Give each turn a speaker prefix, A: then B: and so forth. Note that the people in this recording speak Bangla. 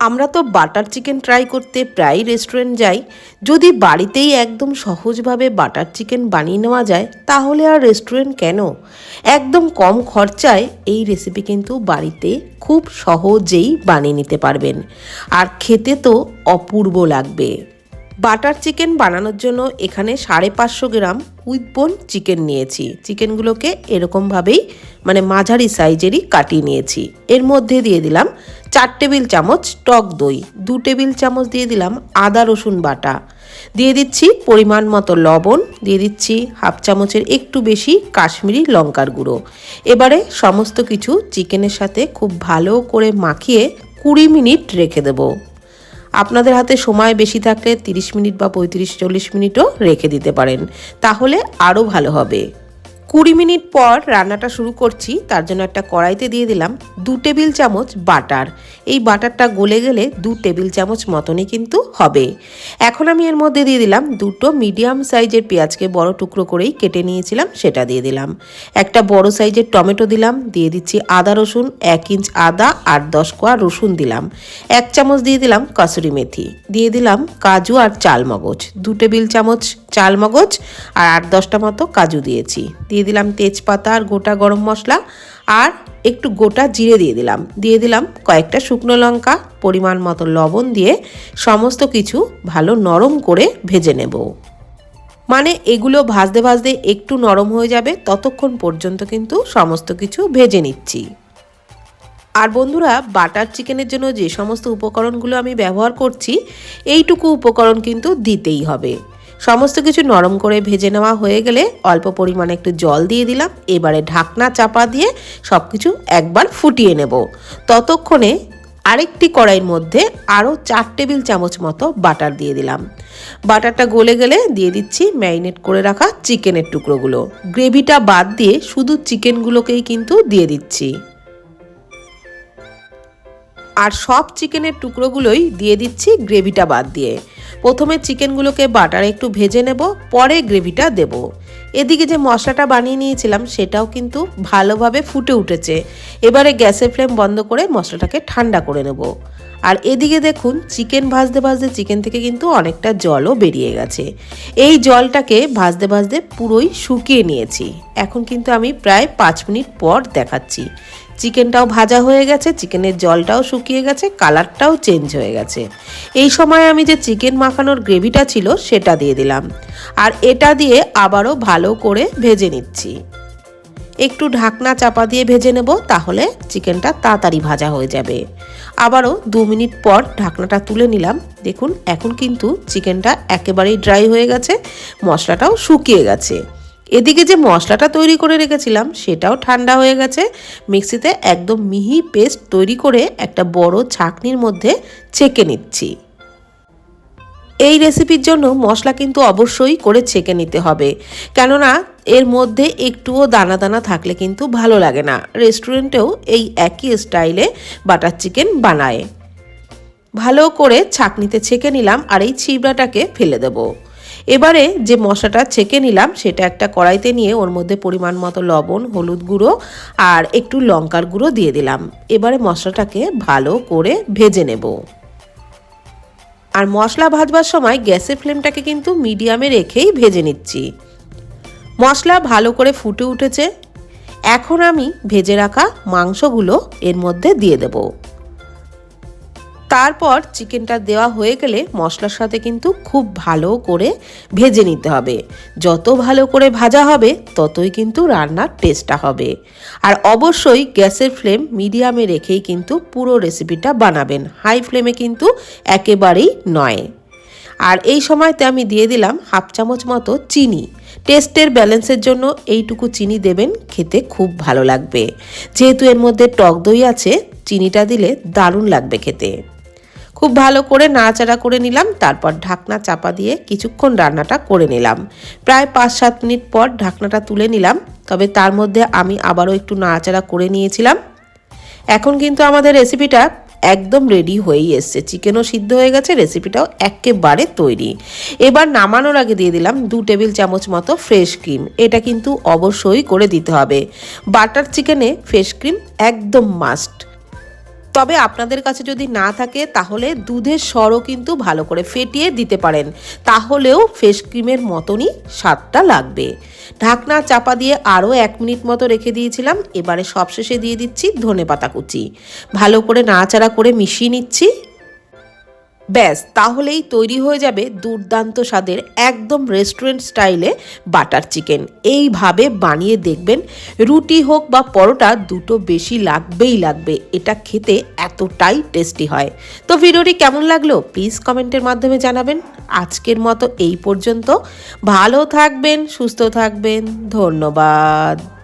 A: আমরা তো বাটার চিকেন ট্রাই করতে প্রায় রেস্টুরেন্ট যাই। যদি বাড়িতেই একদম সহজভাবে বাটার চিকেন বানিয়ে নেওয়া যায়, তাহলে আর রেস্টুরেন্ট কেন? একদম কম খরচায় এই রেসিপি কিন্তু বাড়িতে খুব সহজেই বানিয়ে নিতে পারবেন। আর খেতে তো অপূর্ব লাগবে। বাটার চিকেন বানানোর জন্য এখানে সাড়ে পাঁচশো গ্রাম উইথবোন চিকেন নিয়েছি। চিকেনগুলোকে এরকমভাবেই মানে মাঝারি সাইজেরই কাটিয়ে নিয়েছি। এর মধ্যে দিয়ে দিলাম চার টেবিল চামচ টক দই, দু টেবিল চামচ দিয়ে দিলাম আদা রসুন বাটা। দিয়ে দিচ্ছি পরিমাণ মতো লবণ, দিয়ে দিচ্ছি হাফ চামচের একটু বেশি কাশ্মীরি লঙ্কার গুঁড়ো। এবারে সমস্ত কিছু চিকেনের সাথে খুব ভালো করে মাখিয়ে কুড়ি মিনিট রেখে দেবো। আপনাদের হাতে সময় বেশি থাকলে 30 মিনিট বা পঁয়ত্রিশ চল্লিশ মিনিটও রেখে দিতে পারেন। তাহলে আরও ভালো হবে। কুড়ি মিনিট পর রান্নাটা শুরু করছি, তার জন্য একটা কড়াইতে দিয়ে দিলাম দু টেবিল চামচ বাটার। এই বাটারটা গলে গেলে দু টেবিল চামচ মতনই কিন্তু হবে। এখন আমি এর মধ্যে দিয়ে দিলাম দুটো মিডিয়াম সাইজের পেঁয়াজকে বড় টুকরো করেই কেটে নিয়েছিলাম, সেটা দিয়ে দিলাম। একটা বড় সাইজের টমেটো দিলাম, দিয়ে দিচ্ছি আদা রসুন, এক ইঞ্চ আদা আর দশ কোয়া রসুন দিলাম। এক চামচ দিয়ে দিলাম কাসুরি মেথি। দিয়ে দিলাম কাজু আর চালমগজ। দু টেবিল চামচ চাল মগজ আর আট দশটা মতো কাজু দিয়েছি। দিয়ে দিলাম তেজপাতা আর গোটা গরম মশলা আর একটু গোটা জিরে দিয়ে দিলাম। দিয়ে দিলাম কয়েকটা শুকনো লঙ্কা, পরিমাণ মতো লবণ দিয়ে সমস্ত কিছু ভালো নরম করে ভেজে নেব। মানে এগুলো ভাজতে ভাজতে একটু নরম হয়ে যাবে, ততক্ষণ পর্যন্ত কিন্তু সমস্ত কিছু ভেজে নিচ্ছি। আর বন্ধুরা, বাটার চিকেনের জন্য যে সমস্ত উপকরণগুলো আমি ব্যবহার করছি, এইটুকু উপকরণ কিন্তু দিতেই হবে। সমস্ত কিছু নরম করে ভেজে নেওয়া হয়ে গেলে অল্প পরিমাণে একটু জল দিয়ে দিলাম। এবারে ঢাকনা চাপা দিয়ে সব কিছু একবার ফুটিয়ে নেব। ততক্ষণে আরেকটি কড়াইয়ের মধ্যে আরও চার টেবিল চামচ মতো বাটার দিয়ে দিলাম। বাটারটা গলে গেলে দিয়ে দিচ্ছি ম্যারিনেট করে রাখা চিকেনের টুকরোগুলো। গ্রেভিটা বাদ দিয়ে শুধু চিকেনগুলোকেই কিন্তু দিয়ে দিচ্ছি। আর সব চিকেনের টুকরোগুলোই দিয়ে দিচ্ছি গ্রেভিটা বাদ দিয়ে। প্রথমে চিকেনগুলোকে বাটারে একটু ভেজে নেব পরে গ্রেভিটা দেব। এদিকে যে মশলাটা বানিয়ে নিয়েছিলাম, সেটাও কিন্তু ভালোভাবে ফুটে উঠেছে। এবারে গ্যাসের ফ্লেম বন্ধ করে মশলাটাকে ঠান্ডা করে নেব। আর এদিকে দেখুন, চিকেন ভাজতে ভাজতে চিকেন থেকে কিন্তু অনেকটা জলও বেরিয়ে গেছে। এই জলটাকে ভাজতে ভাজতে পুরোই শুকিয়ে নিয়েছি। এখন কিন্তু আমি প্রায় পাঁচ মিনিট পর দেখাচ্ছি। চিকেনটাও ভাজা হয়ে গেছে, চিকেনের জলটাও শুকিয়ে গেছে, কালারটাও চেঞ্জ হয়ে গেছে। এই সময় আমি যে চিকেন মাখানোর গ্রেভিটা ছিল, সেটা দিয়ে দিলাম। আর এটা দিয়ে আবারও ভালো করে ভেজে নিচ্ছি। একটু ঢাকনা চাপা দিয়ে ভেজে নেব, তাহলে চিকেনটা তাড়াতাড়ি ভাজা হয়ে যাবে। আবারও দু মিনিট পর ঢাকনাটা তুলে নিলাম। দেখুন, এখন কিন্তু চিকেনটা একেবারেই ড্রাই হয়ে গেছে, মশলাটাও শুকিয়ে গেছে। এদিকে যে মশলাটা তৈরি করে রেখেছিলাম, সেটাও ঠান্ডা হয়ে গেছে। মিক্সিতে একদম মিহি পেস্ট তৈরি করে একটা বড় ছাকনির মধ্যে ছেঁকে নিচ্ছি। এই রেসিপির জন্য মশলা কিন্তু অবশ্যই করে ছেঁকে নিতে হবে। কেননা, এর মধ্যে একটুও দানা দানা থাকলে কিন্তু ভালো লাগে না। রেস্টুরেন্টেও এই একই স্টাইলে বাটার চিকেন বানায়। ভালো করে ছাকনিতে ছেঁকে নিলাম আর এই ছিবড়াটাকে ফেলে দেবো। এবারে যে মশলাটা ছেঁকে নিলাম, সেটা একটা কড়াইতে নিয়ে ওর মধ্যে পরিমাণ মতো লবণ, হলুদ গুঁড়ো আর একটু লঙ্কার গুঁড়ো দিয়ে দিলাম। এবারে মশলাটাকে ভালো করে ভেজে নেব। আর মশলা ভাজবার সময় গ্যাসের ফ্লেমটাকে কিন্তু মিডিয়ামে রেখেই ভেজে নিচ্ছি। মশলা ভালো করে ফুটে উঠেছে। এখন আমি ভেজে রাখা মাংসগুলো এর মধ্যে দিয়ে দেবো। তারপর চিকেনটা দেওয়া হয়ে গেলে মশলার সাথে কিন্তু খুব ভালো করে ভেজে নিতে হবে। যত ভালো করে ভাজা হবে, ততই কিন্তু রান্নার টেস্টটা হবে। আর অবশ্যই গ্যাসের ফ্লেম মিডিয়ামে রেখেই কিন্তু পুরো রেসিপিটা বানাবেন। হাই ফ্লেমে কিন্তু একেবারেই নয়। আর এই সময়তে আমি দিয়ে দিলাম হাফ চামচ মতো চিনি। টেস্টের ব্যালেন্সের জন্য এইটুকু চিনি দেবেন, খেতে খুব ভালো লাগবে। যেহেতু এর মধ্যে টক দই আছে, চিনিটা দিলে দারুণ লাগবে খেতে। খুব ভালো করে নাড়াচাড়া করে নিলাম, তারপর ঢাকনা চাপা দিয়ে কিছুক্ষণ রান্নাটা করে নিলাম। প্রায় পাঁচ সাত মিনিট পর ঢাকনাটা তুলে নিলাম, তবে তার মধ্যে আমি আবারও একটু নাড়াচাড়া করে নিয়েছিলাম। এখন কিন্তু আমাদের রেসিপিটা একদম রেডি হয়েই এসছে। চিকেনও সিদ্ধ হয়ে গেছে, রেসিপিটাও একেবারে তৈরি। এবার নামানোর আগে দিয়ে দিলাম দু টেবিল চামচ মতো ফ্রেশ ক্রিম। এটা কিন্তু অবশ্যই করে দিতে হবে। বাটার চিকেনে ফ্রেশ ক্রিম একদম মাস্ট। তবে আপনাদের কাছে যদি না থাকে, তাহলে দুধের সরও কিন্তু ভালো করে ফেটিয়ে দিতে পারেন। তাহলেও ফেস ক্রিমের মতনই স্বাদটা লাগবে। ঢাকনা চাপা দিয়ে আরও এক মিনিট মতো রেখে দিয়েছিলাম। এবারে সবশেষে দিয়ে দিচ্ছি ধনে পাতা কুচি। ভালো করে নাড়াচাড়া করে মিশিয়ে নিচ্ছি। ব্যাস, তাহলেই তৈরি হয়ে যাবে দুর্দান্ত স্বাদের একদম রেস্টুরেন্ট স্টাইলে বাটার চিকেন এইভাবে বানিয়ে দেখবেন, রুটি হোক বা পরোটা, দুটো বেশি লাগবেই লাগবে। এটা খেতে এতটাই টেস্টি হয়। তো ভিডিওটি কেমন লাগল? প্লিজ কমেন্টের মাধ্যমে জানাবেন। আজকের মতো এই পর্যন্ত। ভালো থাকবেন, সুস্থ থাকবেন। ধন্যবাদ।